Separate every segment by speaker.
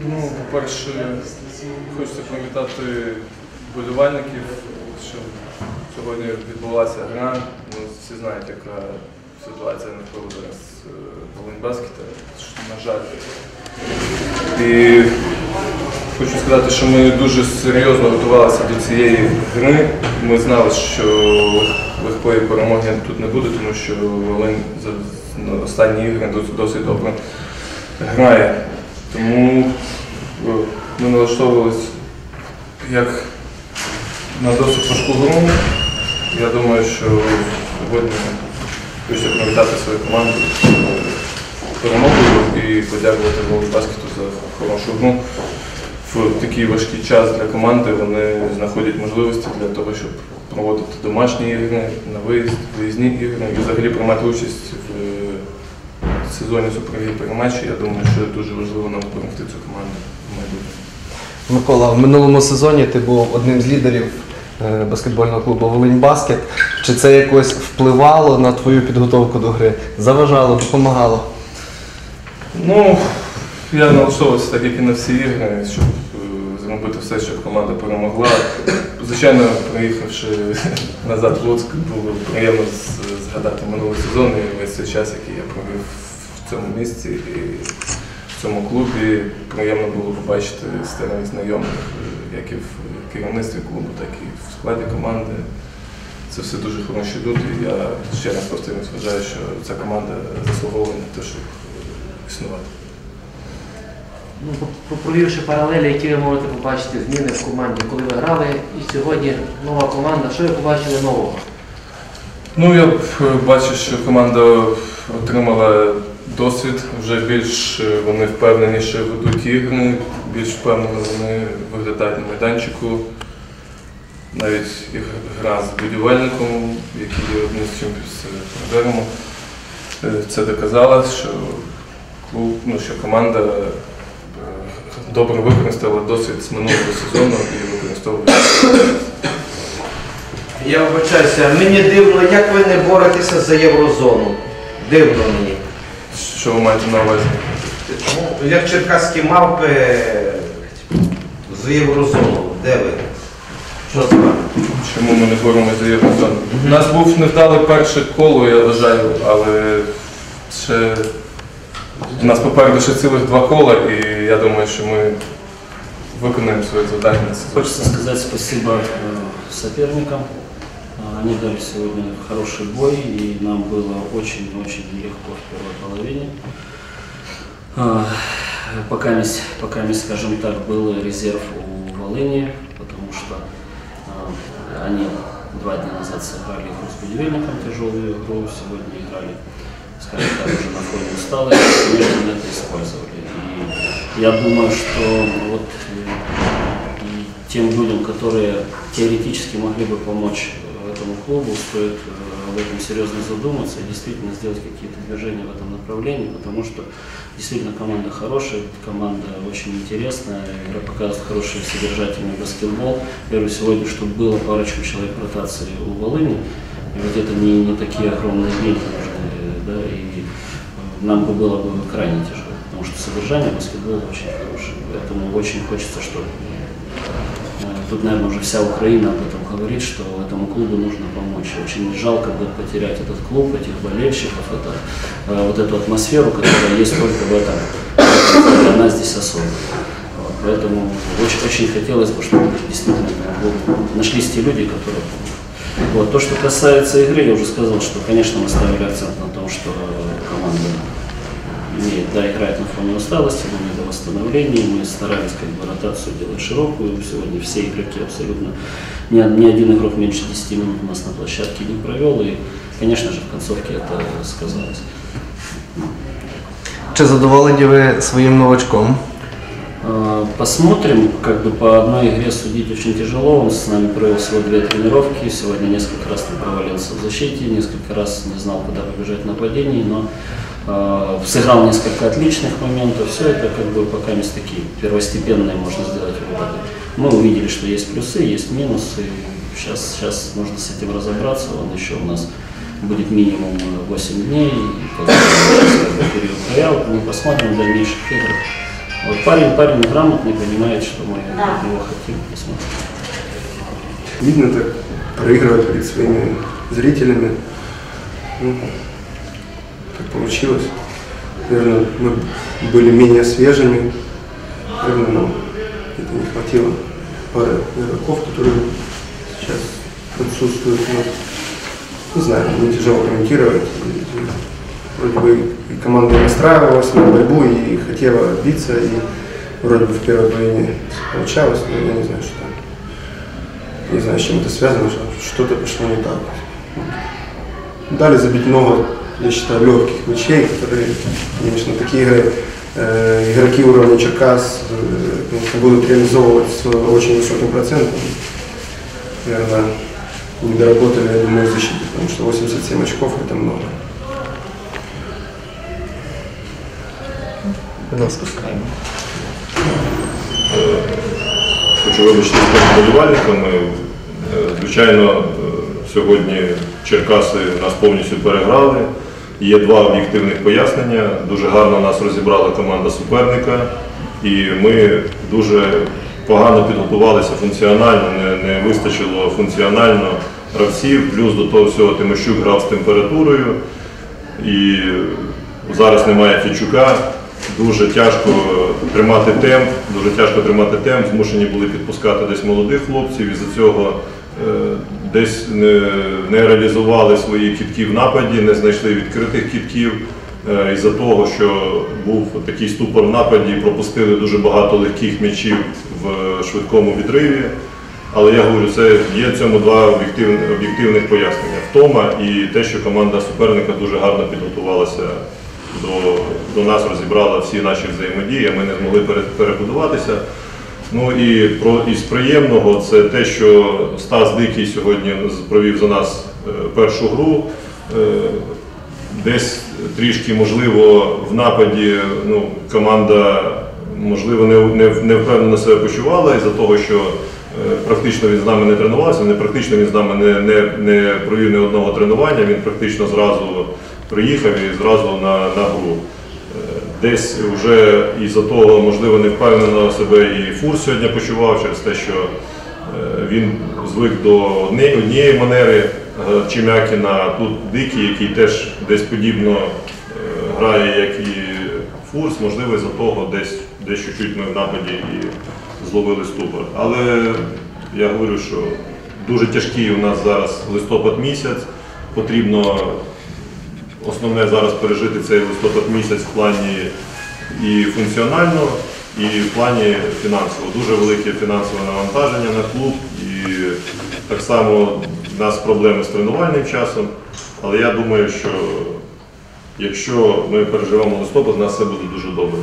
Speaker 1: Ну, по-перше, хочеться привітати вболівальників, що сьогодні відбулася гра. Ну, всі знають, яка ситуація навколо зараз е, Волиньбаскета. На жаль. І хочу сказати, що ми дуже серйозно готувалися до цієї гри. Ми знали, що легкої перемоги тут не буде, тому що Волинь за останні ігри досить добре грає. Тому е, ми налаштовувалися як на досить важку гру. Я думаю, що сьогодні хочеться привітати свою команду перемогою і подякувати Волі Баскету за хорошу гру. В такий важкий час для команди вони знаходять можливості для того, щоб проводити домашні ігри, на виїзд, виїзні ігри і взагалі приймати участь сезоні Суперліги перематчі. Я думаю, що дуже важливо нам перемогти цю команду в майбутньому.
Speaker 2: Микола, в минулому сезоні ти був одним з лідерів е, баскетбольного клубу Волинь Баскет. Чи це якось впливало на твою підготовку до гри? Заважало, допомагало?
Speaker 1: Ну, я налаштовувався так, як і на всі ігри, щоб е, зробити все, щоб команда перемогла. Звичайно, приїхавши назад в Луцьк, було приємно згадати минулий сезон і весь цей час, який я провів в цьому місці і в цьому клубі. Приємно було побачити старих знайомих, як і в керівництві клубу, так і в складі команди. Це все дуже хороші люди. Я ще раз повторюсь, вважаю, що ця команда заслуговує на те, щоб існувати.
Speaker 3: Ну, провівши паралелі, які ви можете побачити зміни в команді, коли ви грали, і сьогодні нова команда. Що ви побачили нового?
Speaker 1: Ну, я е, бачу, що команда отримала досвід, вже більш е, вони впевненіше ведуть ігри, більш впевнено вони виглядають на майданчику. Навіть гра з будівельником, який є одним з чемпіонів це доказала, що клуб, ну, що команда е, добре використала досвід з минулого сезону і використовує.
Speaker 4: Я вибачаюся, мені дивно, як ви не боретеся за єврозону. Дивно мені.
Speaker 1: Що ви маєте на увазі?
Speaker 4: Ну, Як черкаські мавпи за єврозону. Де ви? Що з вами?
Speaker 1: Чому ми не боремося за Єврозону? У нас був невдале перше коло, я вважаю, але ще у нас попереду ще цілих два кола, і я думаю, що ми виконаємо своє завдання.
Speaker 5: Хочется сказать спасибо э, соперникам. А, Они дали сегодня хороший бой, и нам было очень-очень нелегко в первой половине. А, Пока, месь- пока скажем так, был резерв у Волыни, потому что а, они два дня назад сыграли игру с будивельником, тяжелую игру, сегодня играли, скажем так, уже на фоне усталости, они это использовали. И я думаю, что вот тем людям, которые теоретически могли бы помочь этому клубу, стоит э, об этом серьезно задуматься и действительно сделать какие-то движения в этом направлении, потому что действительно команда хорошая, команда очень интересная, игра показывает хороший содержательный баскетбол. Говорю, сегодня, чтобы было парочку человек ротации у Волыни, и вот это не, не такие огромные деньги нужны, да, и э, нам бы было бы крайне тяжело, потому что содержание баскетбола очень хорошее, поэтому очень хочется, чтобы Тут, наверное, уже вся Украина об этом говорит, что этому клубу нужно помочь. Очень жалко будет потерять этот клуб, этих болельщиков, это, э, вот эту атмосферу, которая есть только в этом. Она здесь особая. Поэтому очень, очень хотелось бы, чтобы действительно нашлись те люди, которые. Вот. То, что касается игры, я уже сказал, что, конечно, мы ставили акцент на том, что команда имеет, да, играет на фоне усталости, на недовосстановлении. Мы старались как бы ротацию делать широкую. Сегодня все игроки абсолютно, ни, ни один игрок меньше 10 минут у нас на площадке не провел. И, конечно же, в концовке это сказалось.
Speaker 2: Чи задоволені ви своїм новачком?
Speaker 5: Э, Посмотрим, как бы по одной игре судить очень тяжело. Он с нами провел всего две тренировки. Сегодня несколько раз не провалился в защите, несколько раз не знал, куда побежать в нападении, но сыграл несколько отличных моментов. Все это как бы пока есть такие первостепенные, можно сделать выводы. Мы увидели, что есть плюсы, есть минусы. Сейчас, сейчас нужно с этим разобраться. Он еще у нас будет минимум э, 8 дней, и потом сейчас как бы период трyout. Мы посмотрим в дальнейших играх. Вот парень, парень грамотный, понимает, что мы от него хотим. Посмотрим.
Speaker 6: Видно так, проигрывать перед своими зрителями. Ну, так получилось. Наверное, мы были менее свежими. Наверное, нам это не хватило пары игроков, которые сейчас отсутствуют. Но, не знаю, мне тяжело комментировать. Вроде бы и команда настраивалась на борьбу и хотела биться, и вроде бы в первой половине получалось, но я не знаю, что. Не знаю, с чем это связано, что что-то пошло не так. Дали забить много, я считаю, легких мячей, которые, конечно, такие игры, э, игроки уровня Черкас э, конечно, будут реализовывать с очень высоким процентом. Наверное, не доработали, я думаю, в защите, потому что 87 очков это много.
Speaker 2: Будь ласка.
Speaker 7: Хочу вибачитися перед вболівальниками. Е, Звичайно, е, сьогодні Черкаси нас повністю переграли. Є два об'єктивних пояснення. Дуже гарно нас розібрала команда суперника, і ми дуже погано підготувалися функціонально, не, не вистачило функціонально гравців. Плюс до того всього Тимощук грав з температурою. І зараз немає Фічука. Дуже тяжко тримати темп, дуже тяжко тримати темп. Змушені були підпускати десь молодих хлопців. І за цього е, десь не, реалізували свої кітки в нападі, не знайшли відкритих кітків. Е, із-за того, що був такий ступор в нападі, пропустили дуже багато легких м'ячів в швидкому відриві. Але я говорю, це є цьому два об'єктивних, пояснення. Втома і те, що команда суперника дуже гарно підготувалася до, до нас, розібрала всі наші взаємодії, ми не змогли перебудуватися. Ну і про із приємного це те, що Стас Дикий сьогодні провів за нас е, першу гру. Е, Десь трішки, можливо, в нападі ну, команда можливо не, не, не впевнено себе почувала із-за того, що е, практично він з нами не тренувався, не практично він з нами не, не, не провів ні одного тренування, він практично зразу приїхав і зразу на, на гру. Десь вже із-за того, можливо, не впевнено себе і Фур сьогодні почував через те, що е, він звик до однієї манери е, Чемякіна, тут Дикий, який теж десь подібно е, грає, як і Фурс, можливо, із-за того десь, десь чуть-чуть ми в нападі і зловили ступор. Але я говорю, що дуже тяжкий у нас зараз листопад місяць. Потрібно основне зараз пережити цей листопад місяць в плані і функціонально, і в плані фінансово. Дуже велике фінансове навантаження на клуб, і так само в нас проблеми з тренувальним часом. Але я думаю, що якщо ми переживемо листопад, у нас все буде дуже добре.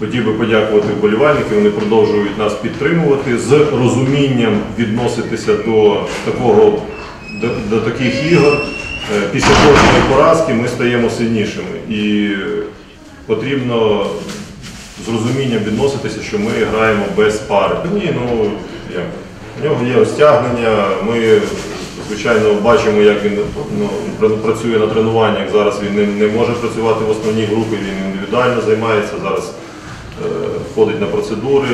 Speaker 7: Хотів би подякувати вболівальникам, вони продовжують нас підтримувати з розумінням відноситися до такого до, до таких ігор. Е, Після кожної поразки ми стаємо сильнішими. І потрібно з розумінням відноситися, що ми граємо без пари. Ні, ну як. У нього є розтягнення. Ми, звичайно, бачимо, як він ну, працює на тренуваннях. Зараз він не, не може працювати в основній групі, він індивідуально займається. Зараз е, ходить на процедури,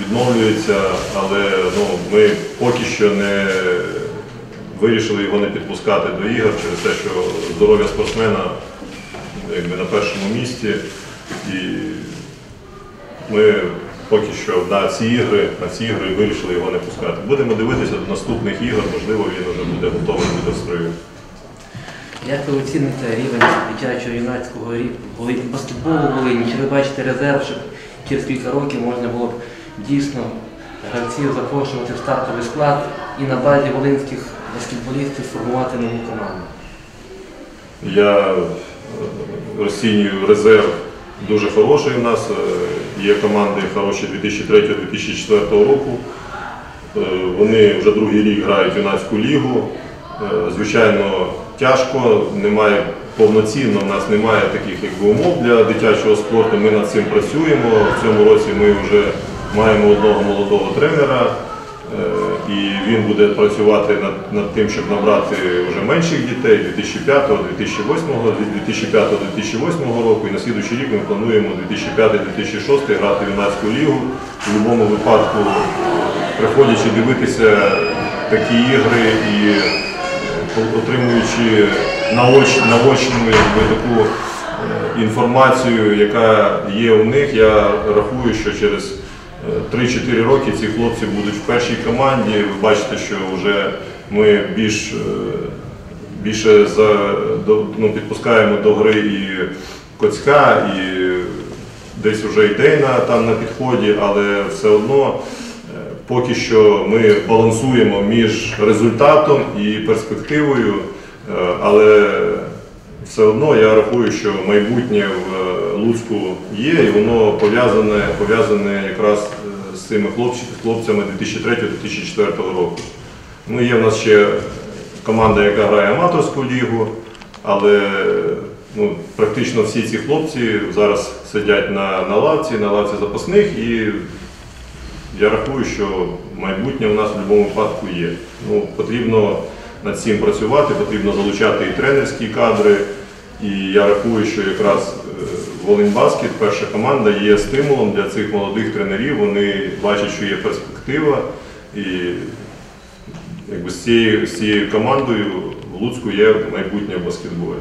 Speaker 7: відновлюється, але ну, ми поки що не вирішили його не підпускати до ігор через те, що здоров'я спортсмена якби, на першому місці. І ми поки що на ці ігри, на ці ігри вирішили його не пускати. Будемо дивитися до наступних ігор, можливо, він вже буде готовий буде в строю.
Speaker 3: Як ви оціните рівень дитячого юнацького баскетболу Волині? Чи ви бачите резерв, щоб через кілька років можна було б дійсно гравців запрошувати в стартовий склад і на базі волинських баскетболістів формувати нову команду?
Speaker 7: Я е, розцінюю резерв дуже хороший у нас. Е, Є команди хороші 2003-2004 року. Е, Вони вже другий рік грають юнацьку лігу. Звичайно, тяжко, немає повноцінно, в нас немає таких якби, умов для дитячого спорту. Ми над цим працюємо. В цьому році ми вже маємо одного молодого тренера. І він буде працювати над, над тим, щоб набрати вже менших дітей 2005, 2008, 2005, 2008 року. І на слідуючий рік ми плануємо 2005-2006 грати в юнацьку лігу. В будь-якому випадку, приходячи дивитися такі ігри і е, отримуючи наоч, наочну таку е, інформацію, яка є у них, я рахую, що через 3-4 роки ці хлопці будуть в першій команді. Ви бачите, що вже ми більш, е, більше за, ну, підпускаємо до гри і Коцька, і десь вже і Дейна там на підході, але все одно е, поки що ми балансуємо між результатом і перспективою, е, але все одно я рахую, що майбутнє в Луцьку є, і воно пов'язане, пов'язане якраз е, з цими хлопцями 2003-2004 року. Ну, є в нас ще команда, яка грає аматорську лігу, але ну, практично всі ці хлопці зараз сидять на, на лавці, на лавці запасних, і я рахую, що майбутнє у нас в будь-якому випадку є. Ну, потрібно над цим працювати, потрібно залучати і тренерські кадри. І я рахую, що якраз Волиньбаскет, перша команда, є стимулом для цих молодих тренерів. Вони бачать, що є перспектива. І якби з цією, з цією командою в Луцьку є майбутнє в баскетболі.